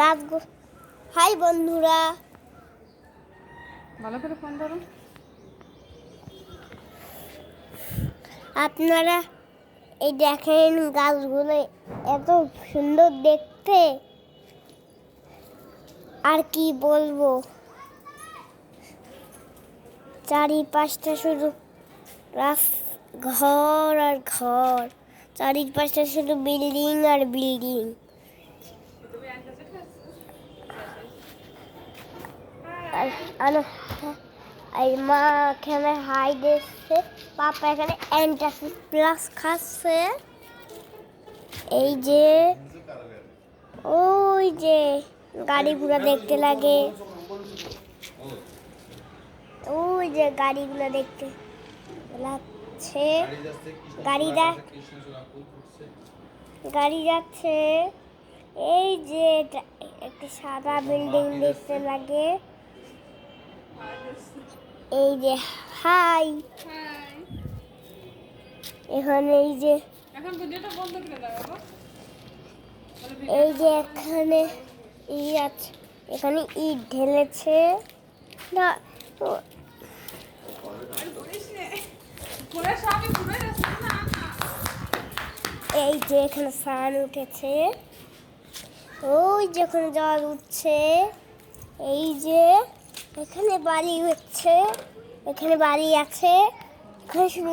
গাছ হাই বন্ধুরা। ভালো করে ফোন ধরো। আপনারা এই দেখেন গাছগুলো এত সুন্দর দেখতে। আর কি বলব? চারিপাশটা শুধু রাস ঘর আর ঘর। চারিপাশটা শুধু বিল্ডিং আর বিল্ডিং। আর মা এখানে হাই দিচ্ছে। পাপা এখানে অ্যান্টাসিড প্লাস খাচ্ছে। এই যে, ওই যে গাড়িগুলো দেখতে লাগে। ওই যে গাড়িগুলো দেখতে লাগছে গাড়ি যা- গাড়ি যাচ্ছে। এই যে এটা- একটা সাদা বিল্ডিং দেখতে লাগে। এই যে হাই। এখানে এই যে এই যে এখানে ই আছে এখানে ইট ঢেলেছে। না এই যে এখানে সান উঠেছে। ওই যে এখানে জল উঠছে। এই যে এখানে বাড়ি হচ্ছে। এখানে বাড়ি আছে। এখানে শুধু